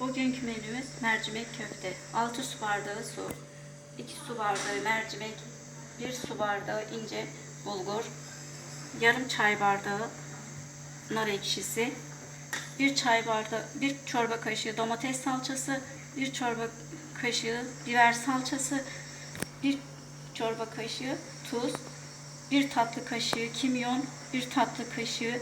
Bugünkü menümüz mercimek köfte. 6 su bardağı su, 2 su bardağı mercimek, 1 su bardağı ince bulgur, yarım çay bardağı nar ekşisi, 1 çay bardağı, 1 çorba kaşığı domates salçası, 1 çorba kaşığı biber salçası, 1 çorba kaşığı tuz, 1 tatlı kaşığı kimyon, 1 tatlı kaşığı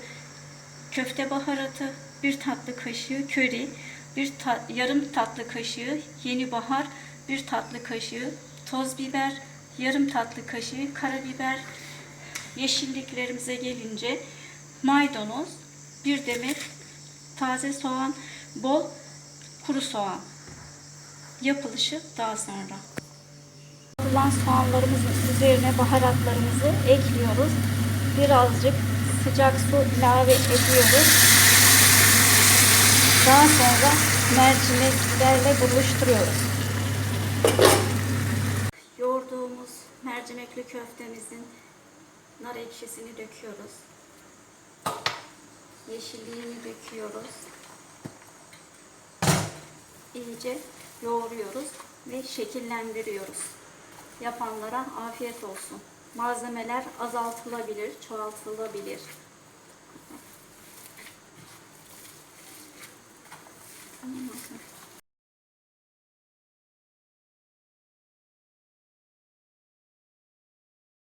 köfte baharatı, 1 tatlı kaşığı köri, 1 ta- yarım tatlı kaşığı yeni bahar, 1 tatlı kaşığı toz biber, yarım tatlı kaşığı karabiber, yeşilliklerimize gelince maydanoz, bir demet taze soğan, bol kuru soğan. Yapılışı daha sonra. Kavurulan soğanlarımızın üzerine baharatlarımızı ekliyoruz. Birazcık sıcak su ilave ediyoruz. Daha sonra mercimeklerle buluşturuyoruz. Yoğurduğumuz mercimekli köftemizin nar ekşisini döküyoruz. Yeşilliğini döküyoruz. İyice yoğuruyoruz ve şekillendiriyoruz. Yapanlara afiyet olsun. Malzemeler azaltılabilir, çoğaltılabilir. Anak.